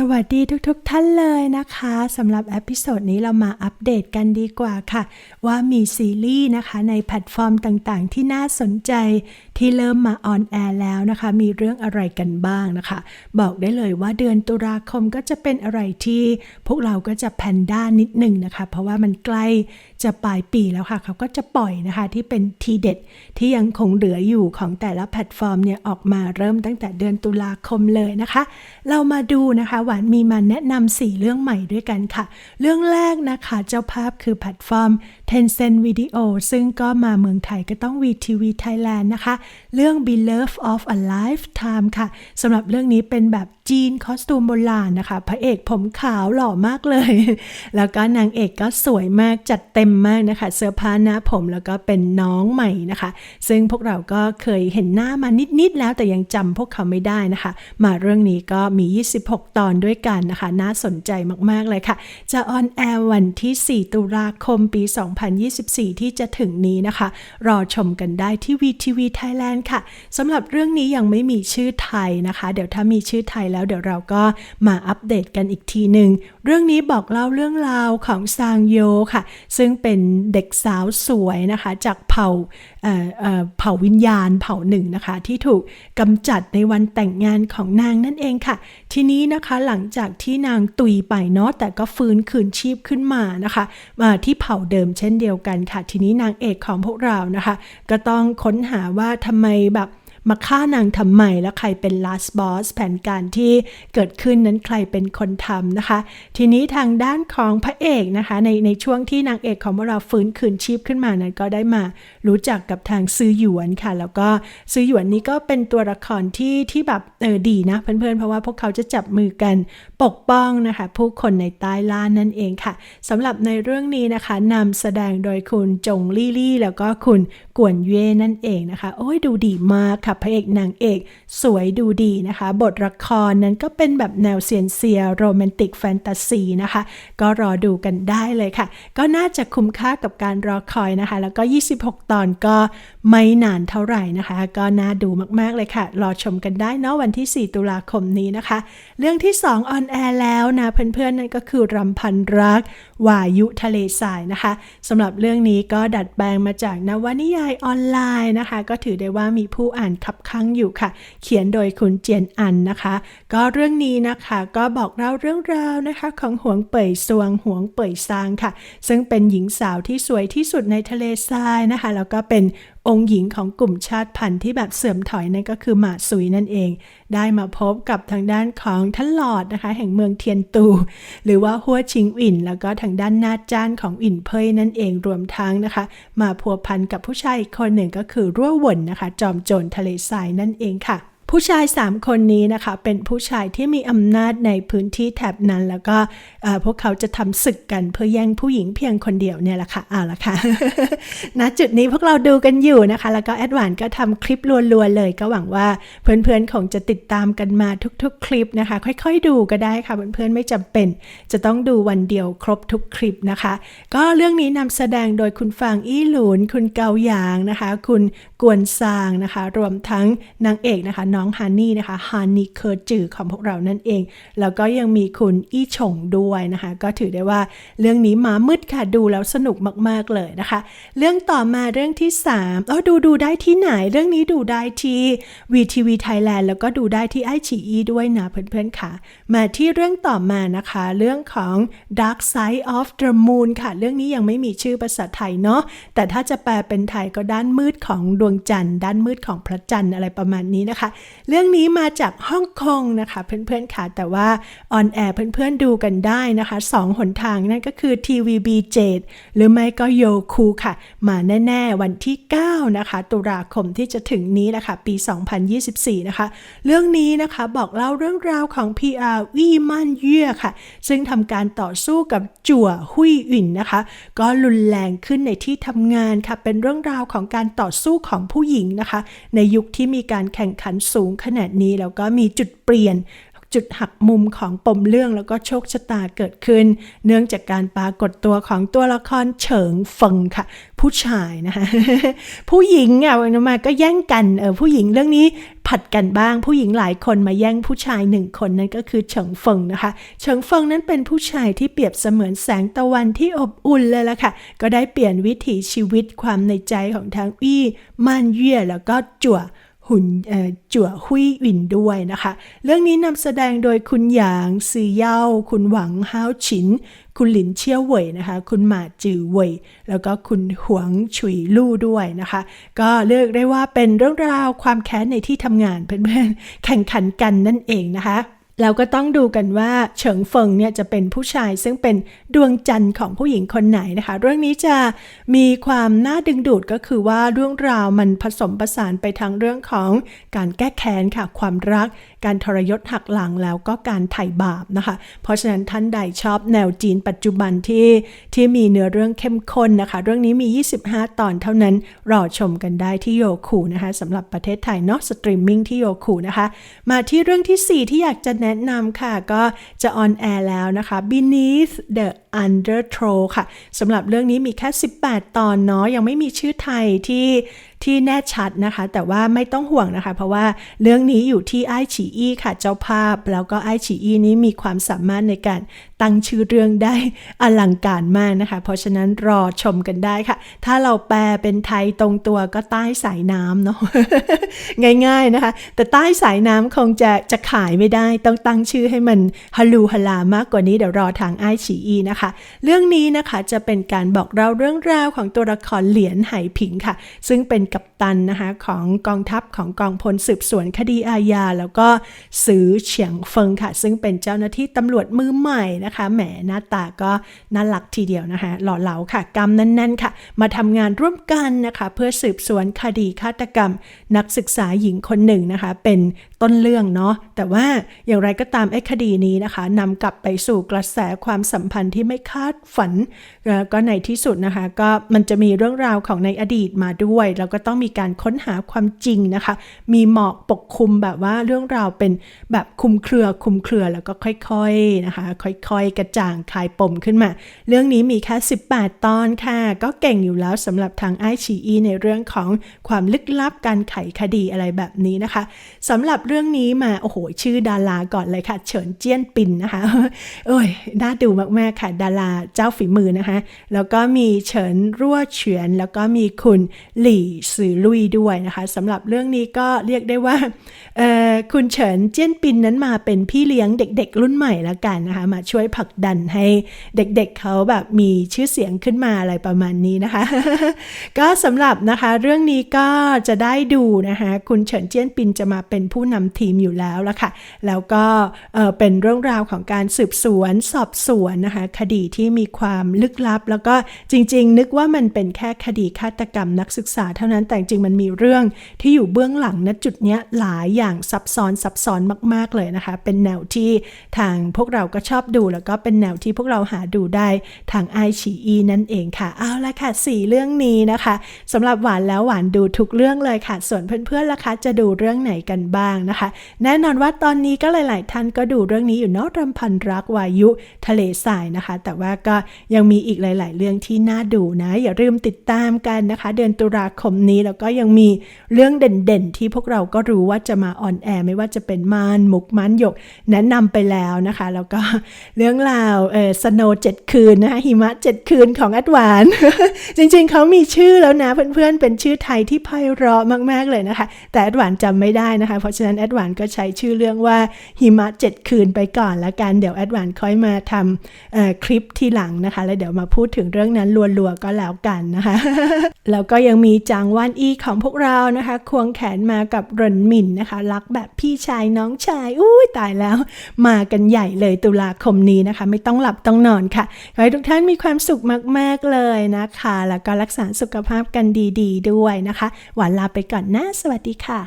สวัสดีทุกๆทท่านเลยนะคะสำหรับเอพิโซดนี้เรามาอัปเดตกันดีกว่าค่ะ ว่ามีซีรีส์นะคะในแพลตฟอร์มต่างๆ ที่น่าสนใจที่เริ่มมาออนแอร์แล้วนะคะ มีเรื่องอะไรกันบ้างนะคะ บอกได้เลยว่าเดือนตุลาคมก็จะเป็นอะไรที่ พวกเราก็จะแพนด้านนิดหนึ่งนะคะ เพราะว่ามันใกล้จะปลายปีแล้วค่ะ เขาก็จะปล่อยนะคะที่เป็นทีเด็ดที่ยังคงเหลืออยู่ของแต่ละแพลตฟอร์มเนี่ยออกมาเริ่มตั้งแต่เดือนตุลาคมเลยนะคะ เรามาดูนะคะหวานมีมาแนะนำ4เรื่องใหม่ด้วยกันค่ะ เรื่องแรกนะคะ เจ้าภาพคือแพลตฟอร์ม Tencent Video ซึ่งก็มาเมืองไทยก็ต้อง VTV Thailand นะคะ เรื่อง Beloved of a Lifetime ค่ะสำหรับเรื่องนี้เป็นแบบจีนคอสตูมโบราณนะคะ พระเอกผมขาวหล่อมากเลย แล้วก็นางเอกก็สวยมากจัดเต็มมากนะคะ เสื้อผ้าหน้าผมแล้วก็เป็นน้องใหม่นะคะ ซึ่งพวกเราก็เคยเห็นหน้ามานิด ๆ แล้วแต่ยังจำพวกเขาไม่ได้นะคะ มาเรื่องนี้ก็มี 26 ตอนด้วยกันนะคะ น่าสนใจมาก ๆ เลยค่ะ จะออนแอร์วันที่ 4 ตุลาคมปี 2024 ที่จะถึงนี้นะคะ รอชมกันได้ที่ VTV Thailand ค่ะสำหรับเรื่องนี้ยังไม่มีชื่อไทยนะคะ เดี๋ยวถ้ามีชื่อไทยแล้วเดี๋ยวเราก็มาอัปเดตกันอีกทีหนึ่งเรื่องนี้บอกเล่าเรื่องราวของซางโยค่ะ ซึ่งเป็นเด็กสาวสวยนะคะจากเผ่าเเผ่าวิญญาณเผ่าหนึ่งนะคะ ที่ถูกกำจัดในวันแต่งงานของนางนั่นเองค่ะ ทีนี้นะคะหลังจากที่นางตุยไปเนาะแต่ก็ฟื้นคืนชีพขึ้นมานะคะมาที่เผ่าเดิมเช่นเดียวกันค่ะ ทีนี้นางเอกของพวกเรานะคะ ก็ต้องค้นหาว่าทำไมแบบ มาฆ่านางทำไมและใครเป็น last boss แผนการที่เกิดขึ้นนั้นใครเป็นคนทำนะคะ ทีนี้ทางด้านของพระเอกนะคะ ในในช่วงที่นางเอกของเราฟื้นคืนชีพขึ้นมานั้นก็ได้มารู้จักกับทางซื้อหยวนค่ะ แล้วก็ซื้อหยวนนี้ก็เป็นตัวละครที่ที่แบบเออดีนะเพื่อนๆเพราะว่าพวกเขาจะจับมือกันปกป้องนะคะ ผู้คนในใต้ล่านั่นเองค่ะสำหรับในเรื่องนี้นะคะนำแสดงโดยคุณจงลี่ลี่ แล้วก็คุณ กวนเย่นั่นเองนะคะ โอ้ยดูดีมากค่ะพระเอกนางเอก สวยดูดีนะคะ บทละครนั้นก็เป็นแบบแนวเซียนเซียโรแมนติกแฟนตาซีนะคะ ก็รอดูกันได้เลยค่ะ ก็น่าจะคุ้มค่ากับการรอคอยนะคะ แล้วก็ 26 ตอนก็ไม่นานเท่าไหร่นะคะ ก็น่าดูมากๆเลยค่ะ รอชมกันได้เนาะวันที่ 4 ตุลาคมนี้นะคะ เรื่องที่ 2 ออนแอร์แล้วนะเพื่อนๆนั่นก็คือรำพันรักวายุทะเลทรายนะคะสำหรับเรื่องนี้ก็ดัดแปลงมาจากนวนิยายออนไลน์นะคะ ก็ถือได้ว่ามีผู้อ่านคับข้างอยู่ค่ะ เขียนโดยคุณเจียนอันนะคะ ก็เรื่องนี้นะคะก็บอกเล่าเรื่องราวนะคะของหวงเป่ยซวงหวงเป่ยซางค่ะ ซึ่งเป็นหญิงสาวที่สวยที่สุดในทะเลทรายนะคะแล้วก็เป็น องค์หญิงของกลุ่มชาติพันธุ์ที่แบบเสื่อมถอยนั่นก็คือหมาซุยนั่นเอง ได้มาพบกับทางด้านของท่านหลอดนะคะ แห่งเมืองเทียนตู หรือว่าหัวชิงอินแล้วก็ทางด้านนาจ้านของอินเพยนั่นเองรวมทั้งนะคะ มาพัวพันกับผู้ชายอีกคนหนึ่งก็คือรั่วหวนนะคะ จอมโจรทะเลทรายนั่นเองค่ะ ผู้ชาย 3 คนนี้นะคะเป็นผู้ชายที่มีอำนาจในพื้นที่แถบนั้น แล้วก็พวกเขาจะทำศึกกันเพื่อแย่งผู้หญิงเพียงคนเดียวเนี่ยแหละค่ะเอาละค่ะณจุดนี้พวกเราดูกันอยู่นะคะ แล้วก็แอดวานก็ทำคลิปรัวๆเลย ก็หวังว่าเพื่อนๆคงจะติดตามกันมาทุกๆ คลิปนะคะ ค่อยๆดูก็ได้ค่ะเพื่อนๆไม่จำเป็น จะต้องดูวันเดียวครบทุกคลิปนะคะ ก็เรื่องนี้นำแสดงโดยคุณฟางอี้หลุนคุณเกาหยางนะคะ คุณกวนซางนะคะ รวมทั้งนางเอกนะคะน้องฮันนี่นะคะฮันนี่เคอร์จือของพวกเรานั่นเอง แล้วก็ยังมีคุณอี้ชงด้วยนะคะ ก็ถือได้ว่าเรื่องนี้มามืดค่ะดูแล้วสนุกมากๆเลยนะคะ เรื่องต่อมาเรื่องที่3อ๋อดูดูได้ที่ไหน เรื่องนี้ดูได้ที่ VTV Thailand แล้วก็ดูได้ที่ไอชีอีด้วยนะเพื่อนๆค่ะ มาที่เรื่องต่อมานะคะ เรื่องของ Dark Side of the Moon ค่ะ เรื่องนี้ยังไม่มีชื่อภาษาไทยเนาะแต่ถ้าจะแปลเป็นไทยก็ด้านมืดของดวงจันทร์ ด้านมืดของพระจันทร์อะไรประมาณนี้นะคะเรื่องนี้มาจากฮ่องกงนะคะเพื่อนๆค่ะ แต่ว่าออนแอร์เพื่อนๆดูกันได้นะคะสองหนทางนั่นก็คือ TVB 7หรือไม่ก็โยคูค่ะ มาแน่ๆวันที่ 9 นะคะ ตุลาคมที่จะถึงนี้นะคะปี 2024 นะคะ เรื่องนี้นะคะบอกเล่าเรื่องราวของ PR วี่มั่นเย่ค่ะ ซึ่งทำการต่อสู้กับจั่วหุยอินนะคะ ก็รุนแรงขึ้นในที่ทำงานค่ะ เป็นเรื่องราวของการต่อสู้ของผู้หญิงนะคะ ในยุคที่มีการแข่งขันสสูงขนาดนี้แล้วก็มีจุดเปลี่ยนจุดหักมุมของปมเรื่องแล้วก็โชคชะตาเกิดขึ้น เนื่องจากการปรากฏตัวของตัวละครเฉิงเฟิงค่ะ ผู้ชายนะคะผู้หญิงอะวันมาก็แย่งกันเออผู้หญิงเรื่องนี้ผัดกันบ้าง ผู้หญิงหลายคนมาแย่งผู้ชายหนึ่งคนนั่นก็คือเฉิงเฟิงนะคะ เฉิงเฟิงนั้นเป็นผู้ชายที่เปรียบเสมือนแสงตะวันที่อบอุ่นเลยล่ะค่ะ ก็ได้เปลี่ยนวิถีชีวิตความในใจของทางอี้ม่านเย่แล้วก็จั่ว หุ่นจั่วหุยหวินด้วยนะคะ เรื่องนี้นำแสดงโดยคุณหยางซือเย่า คุณหวังฮาวฉิน คุณหลินเชี่ยวเหวยนะคะ คุณหมาจือเหวยแล้วก็คุณหวงฉุยลู่ด้วยนะคะ ก็เลือกได้ว่าเป็นเรื่องราวความแค้นในที่ทำงานเพื่อนๆแข่งขันกันนั่นเองนะคะ เราก็ต้องดูกันว่าเฉิงเฟิงเนี่ยจะเป็นผู้ชายซึ่งเป็นดวงจันทร์ของผู้หญิงคนไหนนะคะ เรื่องนี้จะมีความน่าดึงดูดก็คือว่าเรื่องราวมันผสมผสานไปทางเรื่องของการแก้แค้นค่ะ ความรักการทรยศหักหลังแล้วก็การไถ่บาปนะคะ เพราะฉะนั้นท่านใดชอบแนวจีนปัจจุบันที่ที่มีเนื้อเรื่องเข้มข้นนะคะ เรื่องนี้มี 25 ตอนเท่านั้นรอชมกันได้ที่โยคูนะคะสำหรับประเทศไทยเนาะสตรีมมิ่งที่โยคูนะคะ มาที่เรื่องที่ 4 ที่อยากจะแนะนำค่ะ ก็จะออนแอร์แล้วนะคะ Beneath the Undertow ค่ะสำหรับเรื่องนี้มีแค่ 18 ตอนเนาะยังไม่มีชื่อไทยที่ ที่แน่ชัดนะคะ แต่ว่าไม่ต้องห่วงนะคะ เพราะว่าเรื่องนี้อยู่ที่ไอฉีอีค่ะเจ้าภาพ แล้วก็ไอฉีอีนี้มีความสามารถในการตั้งชื่อเรื่องได้อลังการมากนะคะ เพราะฉะนั้นรอชมกันได้ค่ะ ถ้าเราแปลเป็นไทยตรงตัวก็ใต้สายน้ำเนาะง่าย ๆนะคะ แต่ใต้สายน้ำคงจะจะขายไม่ได้ต้องตั้งชื่อให้มันฮัลลูฮัลลามากกว่านี้เดี๋ยวรอทางไอฉีอีนะคะ เรื่องนี้นะคะจะเป็นการบอกเล่าเรื่องราวของตัวละครเหรียญไหผิงค่ะ ซึ่งเป็นกัปตันนะคะของกองทัพของกองพลสืบสวนคดีอาญา แล้วก็สือเฉียงเฟิงค่ะ ซึ่งเป็นเจ้าหน้าที่ตำรวจมือใหม่นะคะ แหมหน้าตาก็น่ารักทีเดียวนะคะหล่อเหลาค่ะกำแน่นๆค่ะ มาทำงานร่วมกันนะคะ เพื่อสืบสวนคดีฆาตกรรม นักศึกษาหญิงคนหนึ่งนะคะ เป็น ต้นเรื่องเนาะแต่ว่าอย่างไรก็ตามไอ้คดีนี้นะคะนำกลับไปสู่กระแสความสัมพันธ์ที่ไม่คาดฝัน ก็ในที่สุดนะคะ ก็มันจะมีเรื่องราวของในอดีตมาด้วย แล้วก็ต้องมีการค้นหาความจริงนะคะ มีหมอกปกคลุมแบบว่าเรื่องราวเป็นแบบคุมเครือคุมเครือแล้วก็ค่อยๆนะคะ ค่อยๆ กระจ่างคลายปมขึ้นมา เรื่องนี้มีแค่ 18 ตอนค่ะ ก็เก่งอยู่แล้วสำหรับทางไอชีอีในเรื่องของความลึกลับการไขคดีอะไรแบบนี้นะคะสำหรับเรื่องนี้มา โอ้โห ชื่อดาราก่อนเลยค่ะ เฉินเจี้ยนปินนะคะ เอ้ย น่าดูมาก ๆ ค่ะ ดาราเจ้าฝีมือนะคะ แล้วก็มีเฉินรั่วเฉียนแล้วก็มีคุณหลี่ซือลุยด้วยนะคะสำหรับเรื่องนี้ก็เรียกได้ว่าเอ่อคุณเฉินเจี้ยนปินนั้นมาเป็นพี่เลี้ยงเด็ก ๆ รุ่นใหม่ละกันนะคะ มาช่วยผลักดันให้เด็ก ๆเขาแบบมีชื่อเสียงขึ้นมาอะไรประมาณนี้นะคะ ก็สำหรับนะคะเรื่องนี้ก็จะได้ดูนะคะ คุณเฉินเจี้ยนปินจะมาเป็นผู้นำทีมอยู่แล้วละค่ะ แล้วก็เอ่อเป็นเรื่องราวของการสืบสวนสอบสวนนะคะ คดีที่มีความลึกลับ แล้วก็จริง ๆ นึกว่ามันเป็นแค่คดีฆาตกรรมนักศึกษาเท่านั้นแต่จริงมันมีเรื่องที่อยู่เบื้องหลังณจุดเนี้ยหลายอย่างซับซ้อนซับซ้อนมาก ๆ เลยนะคะ เป็นแนวที่ทางพวกเราก็ชอบดู แล้วก็เป็นแนวที่พวกเราหาดูได้ทางไอชีอีนั่นเองค่ะเอาละค่ะสี่เรื่องนี้นะคะสำหรับหวานแล้วหวานดูทุกเรื่องเลยค่ะ ส่วนเพื่อนๆล่ะคะจะดูเรื่องไหนกันบ้างนะคะ แน่นอนว่าตอนนี้ก็หลาย ๆ ท่านก็ดูเรื่องนี้อยู่เนอกรำพันรักวายุทะเลทรายนะคะ แต่ว่าก็ยังมีอีกหลาย ๆ เรื่องที่น่าดูนะ อย่าลืมติดตามกันนะคะ เดือนตุลาคมนี้แล้วก็ยังมีเรื่องเด่น ๆ ที่พวกเราก็รู้ว่าจะมาออนแอร์ไม่ว่าจะเป็นมานมุกมันหยกแนะนำไปแล้วนะคะ แล้วก็เรื่องราวเออสโนเจ็ดคืนนะคะหิมะเจ็ดคืนของแอดวาน จริง ๆ เขามีชื่อแล้วนะเพื่อน ๆ เป็นชื่อไทยที่ไพเราะมาก ๆ เลยนะคะ แต่แอดวานจำไม่ได้นะคะ เพราะฉะนั้นแอดวานก็ใช้ชื่อเรื่องว่าหิมะเจ็ดคืนไปก่อนละกัน เดี๋ยวแอดวานค่อยมาทำคลิปที่หลังนะคะ แล้วเดี๋ยวมาพูดถึงเรื่องนั้นรัวๆก็แล้วกันนะคะ แล้วก็ยังมีจางวานอีของพวกเรานะคะ ควงแขนมากับรนหมินนะคะ รักแบบพี่ชายน้องชายอุ้ยตายแล้ว มากันใหญ่เลยตุลาคมนี้นะคะ ไม่ต้องหลับต้องนอนค่ะขอให้ทุกท่านมีความสุขมาก ๆ เลยนะคะ แล้วก็รักษาสุขภาพกันดี ๆด้วยนะคะ หวานลาไปก่อนนะ สวัสดีค่ะ